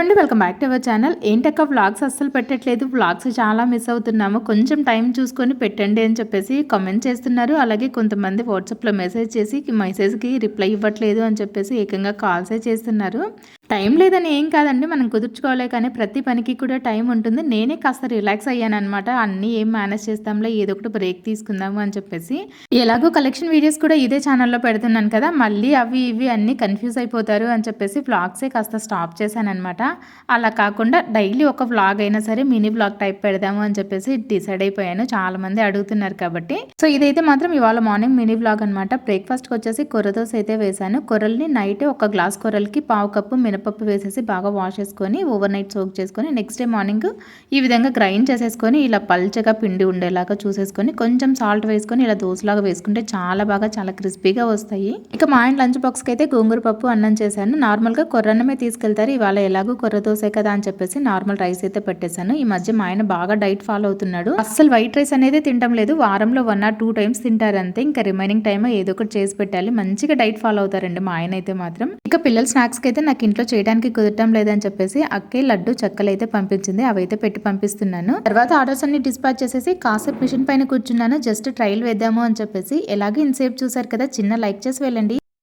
అండి welcome back to our channel. ఏంటక్క vlogs అస్సలు పెట్టట్లేదు. వ్లాగ్స్ చాలా మిస్ అవుతున్నాము. కొంచెం టైం చూసుకొని పెట్టండి అని చెప్పేసి కామెంట్ చేస్తున్నారు. అలాగే కొంతమంది వాట్సాప్లో మెసేజ్ చేసి మెసేజ్కి రిప్లై ఇవ్వట్లేదు అని చెప్పేసి ఏకంగా కాల్సే చేస్తున్నారు. టైం లేదని ఏం కాదండి మనం కుదుర్చుకోవాలి కానీ ప్రతి పనికి కూడా టైం ఉంటుంది. నేనే కాస్త రిలాక్స్ అయ్యాను అనమాట అన్నీ ఏం మేనేజ్ చేస్తాంలే ఏదో ఒకటి బ్రేక్ తీసుకుందాము అని చెప్పేసి. ఎలాగో కలెక్షన్ వీడియోస్ కూడా ఇదే ఛానల్లో పెడుతున్నాను కదా మళ్ళీ అవి ఇవి అన్నీ కన్ఫ్యూజ్ అయిపోతారు అని చెప్పేసి వ్లాగ్సే కాస్త స్టాప్ చేశాను అనమాట అలా కాకుండా డైలీ ఒక వ్లాగ్ అయినా సరే మినీ వ్లాగ్ టైప్ పెడదాము అని చెప్పేసి డిసైడ్ అయిపోయాను. చాలా మంది అడుగుతున్నారు కాబట్టి. సో ఇదైతే మాత్రం ఇవాళ మార్నింగ్ మినీ వ్లాగ్ అనమాట బ్రేక్ఫాస్ట్కి వచ్చేసి కొర్ర అయితే వేశాను. కొర్రల్ని నైట్ ఒక గ్లాస్ కొర్రలకి పావు కప్పు మినపప్పు వేసేసి బాగా వాష్ చేసుకొని ఓవర్ నైట్ సోక్ చేసుకొని నెక్స్ట్ డే మార్నింగ్ ఈ విధంగా గ్రైండ్ చేసేసుకొని ఇలా పల్చగా పిండి ఉండేలాగా చూసేసుకొని కొంచెం సాల్ట్ వేసుకొని ఇలా దోశలాగా వేసుకుంటే చాలా బాగా చాలా క్రిస్పీగా వస్తాయి. ఇక మా ఆయన లంచ్ బాక్స్కి అయితే గోంగూర పప్పు అన్నం చేశాను. నార్మల్గా కొర్రన్నమే తీసుకెళ్తారు. ఇవాళ ఎలాగో కొర్ర దోశ కదా అని చెప్పేసి నార్మల్ రైస్ అయితే పెట్టేశాను. ఈ మధ్య మా ఆయన బాగా డైట్ ఫాలో అవుతున్నాడు. అస్సలు వైట్ రైస్ అనేది తింటం లేదు. వారంలో వన్ ఆర్ టూ టైమ్స్ తింటారు అంతే. ఇంకా రిమైనింగ్ టైమ్ ఏదో ఒకటి చేసి పెట్టాలి. మంచిగా డైట్ ఫాలో అవుతారండి మా ఆయన అయితే మాత్రం. ఇక పిల్లల స్నాక్స్కి అయితే నాకు ఇంట్లో చేయడానికి కుదరటం లేదని చెప్పేసి అక్కే లడ్డు చెక్కలు అయితే పంపించింది. అవైతే పెట్టి పంపిస్తున్నాను. తర్వాత ఆర్డర్స్ అన్ని డిస్పాచ్ చేసేసి కాసేపు మిషన్ పైన కూర్చున్నాను. జస్ట్ ట్రయల్ వేద్దాము అని చెప్పేసి ఎలాగే ఇన్సేపు చూసారు కదా చిన్న లైక్ చేసి వెళ్ళండి.